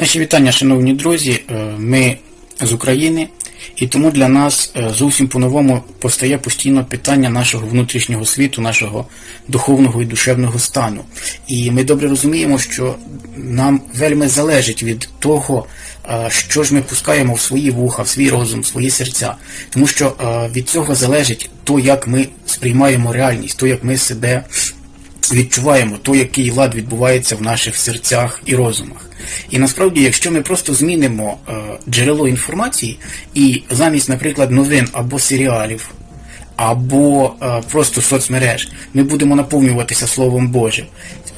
Наші вітання, шановні друзі. Е, Ми з України, і тому для нас е, зовсім по-новому постає постійно питання нашого внутрішнього світу, нашого духовного і душевного стану. І ми добре розуміємо, що нам вельми залежить від того, е, що ж ми пускаємо в свої вуха, в свій розум, в свої серця. Тому що від цього залежить то, як ми сприймаємо реальність, то, як ми себе відчуваємо то, який лад відбувається в наших серцях і розумах. І насправді, якщо ми просто змінимо е, джерело інформації і замість, наприклад, новин або серіалів, або е, просто соцмереж, ми будемо наповнюватися Словом Божим,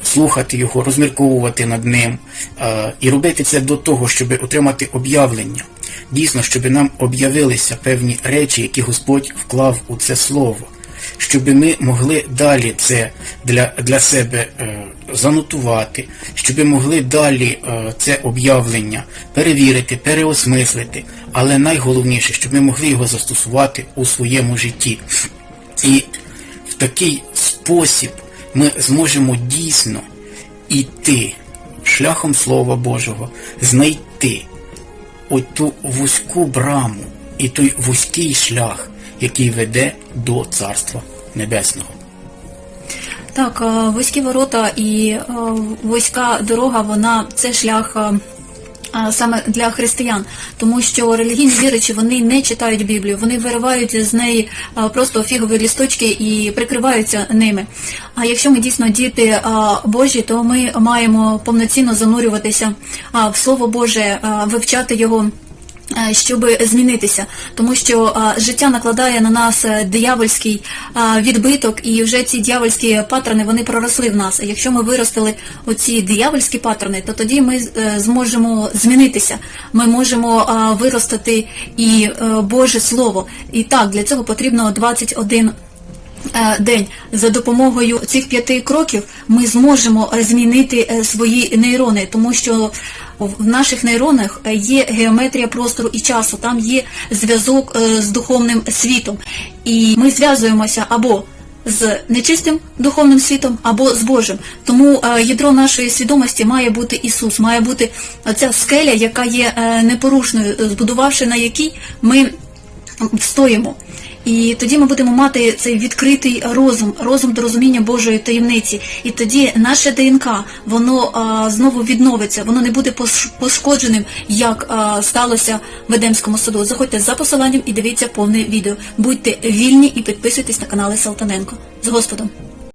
слухати його, розмірковувати над ним е, і робити це до того, щоб отримати об'явлення. Дійсно, щоб нам об'явилися певні речі, які Господь вклав у це слово щоб ми могли далі це для для себе е, занотувати, щоб ми могли далі е, це об'явлення перевірити, переосмислити, але найголовніше, щоб ми могли його застосувати у своєму житті. І в такий спосіб ми зможемо дійсно йти шляхом Слова Божого, знайти оту вузьку браму і той вузький шлях, який веде до Царства Небесного. Так, е, вузькі ворота і е, вузька дорога, вона це шлях. е, Саме для християн, тому що релігійні віричі вони не читають Біблію, вони виривають з неї просто фігові лісточки і прикриваються ними. А якщо ми дійсно діти Божі, то ми маємо повноцінно занурюватися в Слово Боже, вивчати його. Е, Щоб змінитися, тому що а, життя накладає на нас е, диявольський відбиток, і вже ці диявольські паттерни вони проросли в нас. Якщо ми виростили оці диявольські паттерни, то тоді ми е, зможемо змінитися. Ми можемо виростити і е, Боже Слово. І так для цього потрібно 21 е, день. За допомогою цих п'яти кроків ми зможемо е, змінити е, свої нейрони, тому що в наших нейронах е, є геометрія простору і часу, там є зв'язок е, з духовним світом. І ми зв'язуємося або з нечистим духовним світом, або з Божим. Тому е, ядро нашої свідомості має бути Ісус, має бути ця скеля, яка є непорушною, збудувавши на якій ми встоїмо. І тоді ми будемо мати цей відкритий розум, розум до розуміння Божої таємниці. І тоді наше ДНК воно а, знову відновиться, воно не буде пош- пошкодженим, як а, сталося в Едемському саду. Заходьте за посиланням і дивіться повне відео. Будьте вільні і підписуйтесь на канали Салтаненко. З Господом!